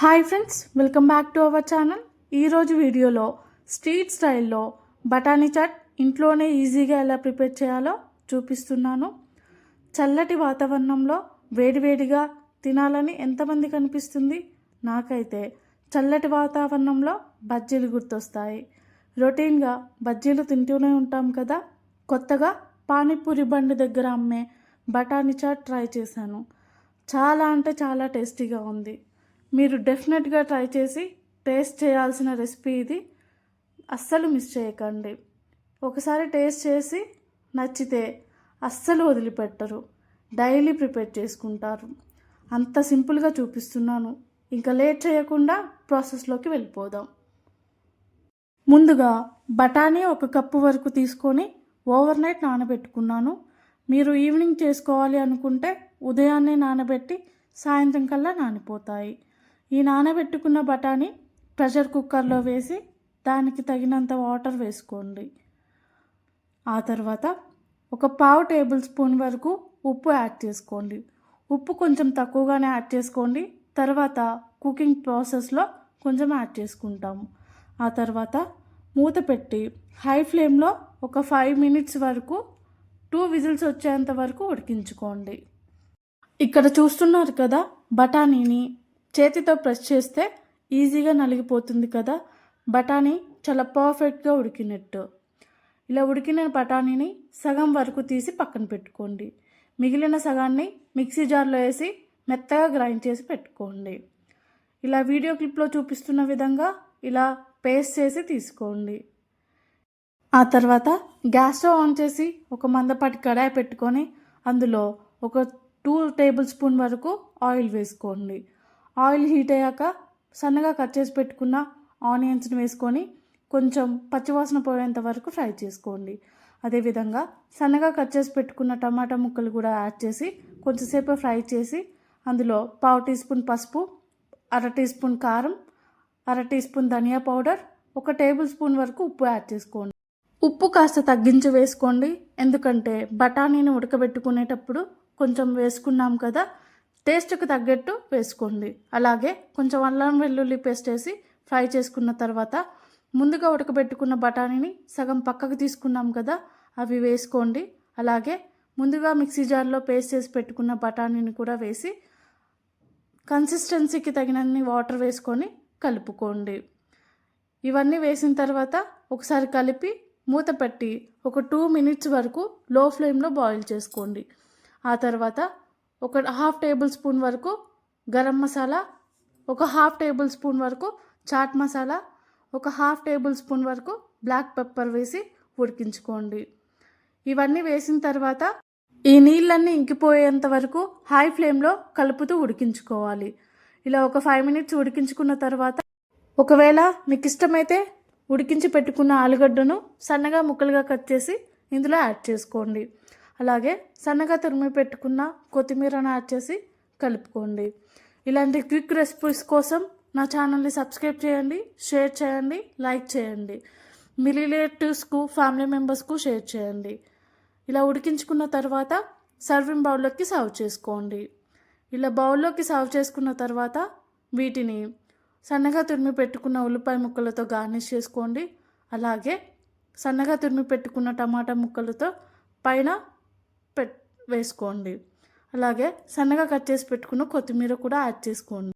Hi friends welcome back to our channel. ఈరోజు వీడియోలో street స్టైల్లో బఠానీ చాట్ ఇంట్లోనే ఈజీగా ఎలా ప్రిపేర్ చేయాలో చూపిస్తున్నాను. చల్లటి వాతావరణంలో వేడివేడిగా తినాలని ఎంతమంది కనిపిస్తుంది నాకైతే చల్లటి వాతావరణంలో బజ్జీలు గుర్తొస్తాయి. రొటీన్గా బజ్జీలు తింటూనే ఉంటాం కదా? కొత్తగా పానీపూరి బండి దగ్గర అమ్మే బఠానీ చాట్ ట్రై చేశాను. చాలా అంటే చాలా టేస్టీగా ఉంది. మీరు డెఫినెట్గా ట్రై చేసి టేస్ట్ చేయాల్సిన రెసిపీ ఇది. అస్సలు మిస్ చేయకండి. ఒకసారి టేస్ట్ చేసి నచ్చితే అస్సలు వదిలిపెట్టరు. డైలీ ప్రిపేర్ చేసుకుంటారు. అంత సింపుల్గా చూపిస్తున్నాను. ఇంకా లేట్ చేయకుండా ప్రాసెస్లోకి వెళ్ళిపోదాం. ముందుగా బఠానీ ఒక కప్పు వరకు తీసుకొని ఓవర్ నైట్ నానబెట్టుకున్నాను. మీరు ఈవినింగ్ చేసుకోవాలి అనుకుంటే ఉదయాన్నే నానబెట్టి సాయంత్రం కల్లా నానిపోతాయి. ఈ నానబెట్టుకున్న బఠానీ ప్రెషర్ కుక్కర్లో వేసి దానికి తగినంత వాటర్ వేసుకోండి. ఆ తర్వాత ఒక పావు టేబుల్ స్పూన్ వరకు ఉప్పు యాడ్ చేసుకోండి. ఉప్పు కొంచెం తక్కువగానే యాడ్ చేసుకోండి. తర్వాత కుకింగ్ ప్రాసెస్లో కొంచెం యాడ్ చేసుకుంటాము. ఆ తర్వాత మూత పెట్టి హై ఫ్లేమ్లో ఒక ఫైవ్ మినిట్స్ వరకు టూ విజిల్స్ వచ్చేంత వరకు ఉడికించుకోండి. ఇక్కడ చూస్తున్నారు కదా బఠానీని చేతితో ప్రెస్ చేస్తే ఈజీగా నలిగిపోతుంది కదా. బఠానీ చాలా పర్ఫెక్ట్గా ఉడికినట్టు. ఇలా ఉడికిన బఠానీని సగం వరకు తీసి పక్కన పెట్టుకోండి. మిగిలిన సగాన్ని మిక్సీ జార్లో వేసి మెత్తగా గ్రైండ్ చేసి పెట్టుకోండి. ఇలా వీడియో క్లిప్లో చూపిస్తున్న విధంగా ఇలా పేస్ట్ చేసి తీసుకోండి. ఆ తర్వాత గ్యాస్ స్టవ్ ఆన్ చేసి ఒక మందపాటి కడాయి పెట్టుకొని అందులో ఒక టూ టేబుల్ స్పూన్ వరకు ఆయిల్ వేసుకోండి. ఆయిల్ హీట్ అయ్యాక సన్నగా కట్ చేసి పెట్టుకున్న ఆనియన్స్ని వేసుకొని కొంచెం పచ్చివాసన పోయేంత వరకు ఫ్రై చేసుకోండి. అదేవిధంగా సన్నగా కట్ చేసి పెట్టుకున్న టమాటా ముక్కలు కూడా యాడ్ చేసి కొంచెంసేపు ఫ్రై చేసి అందులో పావు టీ స్పూన్ పసుపు అర టీ స్పూన్ కారం అర టీ స్పూన్ ధనియా పౌడర్ ఒక టేబుల్ స్పూన్ వరకు ఉప్పు యాడ్ చేసుకోండి. ఉప్పు కాస్త తగ్గించి వేసుకోండి. ఎందుకంటే బఠానీని ఉడకబెట్టుకునేటప్పుడు కొంచెం వేసుకున్నాం కదా టేస్ట్కి తగ్గట్టు వేసుకోండి. అలాగే కొంచెం అల్లం వెల్లుల్లి పేస్ట్ వేసి ఫ్రై చేసుకున్న తర్వాత ముందుగా ఉడకబెట్టుకున్న బఠానీని సగం పక్కకు తీసుకున్నాం కదా అవి వేసుకోండి. అలాగే ముందుగా మిక్సీ జార్లో పేస్ట్ చేసి పెట్టుకున్న బఠానీని కూడా వేసి కన్సిస్టెన్సీకి తగినన్ని వాటర్ వేసుకొని కలుపుకోండి. ఇవన్నీ వేసిన తర్వాత ఒకసారి కలిపి మూత పెట్టి ఒక టూ మినిట్స్ వరకు లో ఫ్లేమ్లో బాయిల్ చేసుకోండి. ఆ తర్వాత ఒక హాఫ్ టేబుల్ స్పూన్ వరకు గరం మసాలా ఒక హాఫ్ టేబుల్ స్పూన్ వరకు చాట్ మసాలా ఒక హాఫ్ టేబుల్ స్పూన్ వరకు బ్లాక్ పెప్పర్ వేసి ఉడికించుకోండి. ఇవన్నీ వేసిన తర్వాత ఈ నీళ్ళన్నీ ఇంకిపోయేంత వరకు హై ఫ్లేమ్లో కలుపుతూ ఉడికించుకోవాలి. ఇలా ఒక ఫైవ్ మినిట్స్ ఉడికించుకున్న తర్వాత ఒకవేళ మీకు ఇష్టమైతే ఉడికించి పెట్టుకున్న ఆలుగడ్డను సన్నగా ముక్కలుగా కట్ చేసి ఇందులో యాడ్ చేసుకోండి. అలాగే సన్నగా తురిమి పెట్టుకున్న కొత్తిమీరను యాడ్ చేసి కలుపుకోండి. ఇలాంటి క్విక్ రెసిపీస్ కోసం నా ఛానల్ని సబ్స్క్రైబ్ చేయండి షేర్ చేయండి లైక్ చేయండి. మీ రిలేటివ్స్కు ఫ్యామిలీ మెంబర్స్కు షేర్ చేయండి. ఇలా ఉడికించుకున్న తర్వాత సర్వింగ్ బౌల్లోకి సర్వ్ చేసుకోండి. ఇలా బౌల్లోకి సర్వ్ చేసుకున్న తర్వాత వీటిని సన్నగా తురిమి పెట్టుకున్న ఉల్లిపాయ ముక్కలతో గార్నిష్ చేసుకోండి. అలాగే సన్నగా తురిమి పెట్టుకున్న టమాటా ముక్కలతో పైన పెట్ వేసుకోండి. అలాగే సన్నగా కట్ చేసి పెట్టుకున్న కొత్తిమీర కూడా యాడ్ చేసుకోండి.